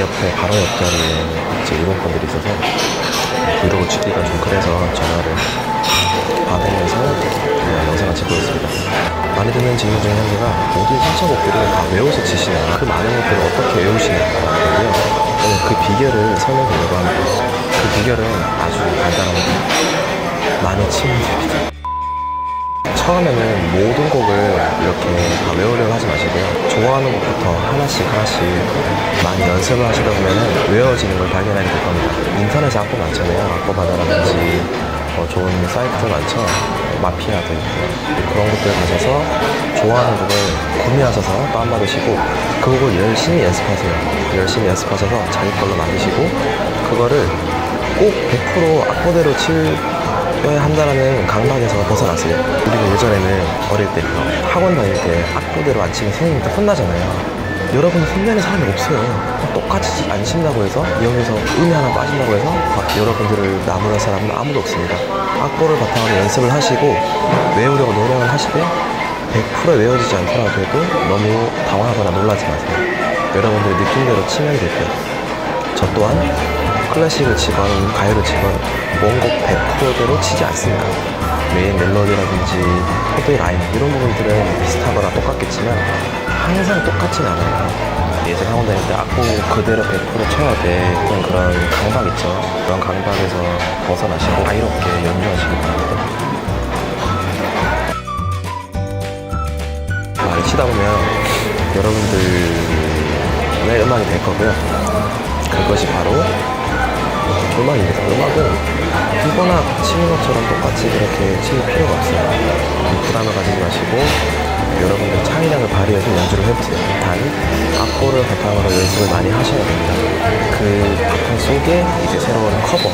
옆에 바로 옆자리에 이제 일본 분들이 있어서 브이로그 찍기가 좀 그래서 전화를 받으면서 영상을 찍고 있습니다. 많이 듣는 질문 중에 한 개가 모든 신청곡들을 다 외워서 치시나 그 많은 것들을 어떻게 외우시냐 고요. 저는 그 비결을 설명드리려고 합니다. 그 비결은 아주 간단합니다. 많이 치면 됩니다. 처음에는 모든 곡을 이렇게 다 외우려고 하지 마시고요. 좋아하는 곡부터 하나씩 하나씩 많이 연습을 하시다 보면 외워지는 걸 발견하게 될 겁니다. 인터넷에 악보 많잖아요. 악보 바다라든지 어, 좋은 사이트들 많죠. 마피아도 있고 그런 것들 가셔서 좋아하는 곡을 구매하셔서 다운받으시고 그 곡을 열심히 연습하세요. 열심히 연습하셔서 자기 걸로 만드시고 그거를 꼭 100% 악보대로 칠 왜 한다라는 강박에서 벗어나세요. 우리가 예전에는 어릴 때 학원 다닐 때 악보대로 안 치면 선생님한테 혼나잖아요. 여러분 혼내는 사람이 없어요. 똑같이 안 친다고 해서 여기서 음이 하나 빠진다고 해서 막 여러분들을 나무랄 사람은 아무도 없습니다. 악보를 바탕으로 연습을 하시고 외우려고 노력을 하시되 100% 외워지지 않더라도 너무 당황하거나 놀라지 마세요. 여러분들의 느낌대로 치면 될 거예요. 저 또한 클래식을 치건 가요를 치건 원곡 100%대로 치지 않습니다. 메인 멜로디라든지 코드의 라인 이런 부분들은 비슷하거나 똑같겠지만 항상 똑같진 않아요. 예전 학원 다닐 때 악보 그대로 100% 쳐야 돼 그런 그런 강박 있죠. 그런 강박에서 벗어나시고 자유롭게 연주하시기 바랍니다. 많이 치다 보면 여러분들의 음악이 될 거고요. 그것이 바로 음악입니다. 음악은 누구나 치는 것처럼 똑같이 그렇게 칠 필요가 없어요. 부담을 가지지 마시고 여러분들 창의력을 발휘해서 연주를 해보세요. 단 악보를 바탕으로 연습을 많이 하셔야 됩니다. 그 바탕 속에 이제 새로운 커버,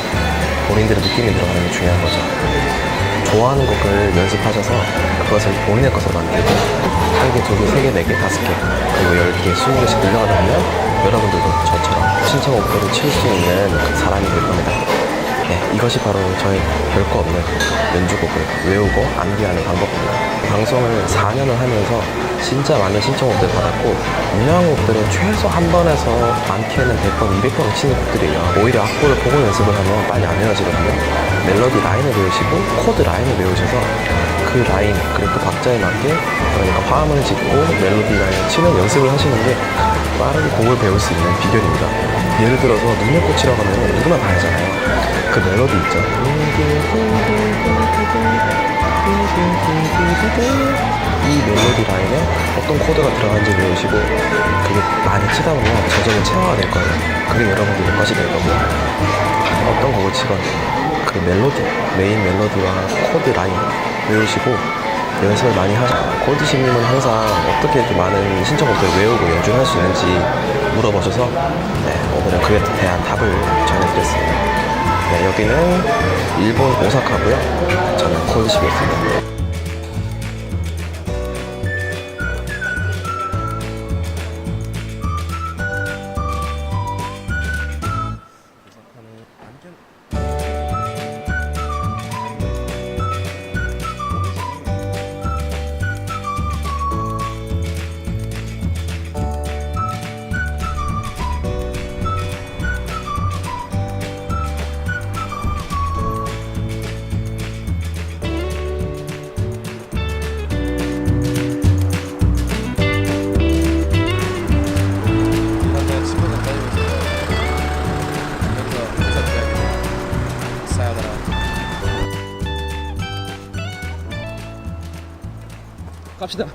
본인들의 느낌이 들어가는 게 중요한 거죠. 좋아하는 곡을 연습하셔서 그것을 본인의 것으로 만들고 한 개, 두 개, 세 개, 네 개, 다섯 개 그리고 열 개, 스무 개씩 늘려가다 보면 여러분들도 저처럼 신청곡들을 칠수 있는 그 사람이 될 겁니다. 네, 이것이 바로 저의 별거 없는 연주곡을 외우고 암기하는 방법입니다. 방송을 4년을 하면서 진짜 많은 신청곡들 받았고 유명한 곡들은 최소 한 번에서 많게는 100번, 200번 치는 곡들이에요. 오히려 악보를 보고 연습을 하면 빨리 안 외워지거든요. 멜로디 라인을 외우시고 코드 라인을 외우셔서 그 라인 그리고 그 박자에 맞게 그러니까 화음을 짓고 멜로디 라인을 치는 연습을 하시는 게 빠르게 곡을 배울 수 있는 비결입니다. 예를 들어서 눈을 꽂히라고 하면 누구나 다 알잖아요. 그 멜로디 있죠. 이 멜로디 라인에 어떤 코드가 들어가는지 외우시고 그게 많이 치다 보면 저절로 체화가 될 거예요. 그게 여러분들의 것이 될 거고요. 어떤 곡을 치건 그 멜로디, 메인 멜로디와 코드 라인 외우시고 연습을 많이 하죠. 골드신님은 항상 어떻게 이렇게 많은 신청곡들을 외우고 연주할 수 있는지 물어보셔서 네, 오늘은 그에 대한 답을 전해드렸습니다. 네, 여기는 일본 오사카고요. 저는 골드십이었습니다. 갑시다.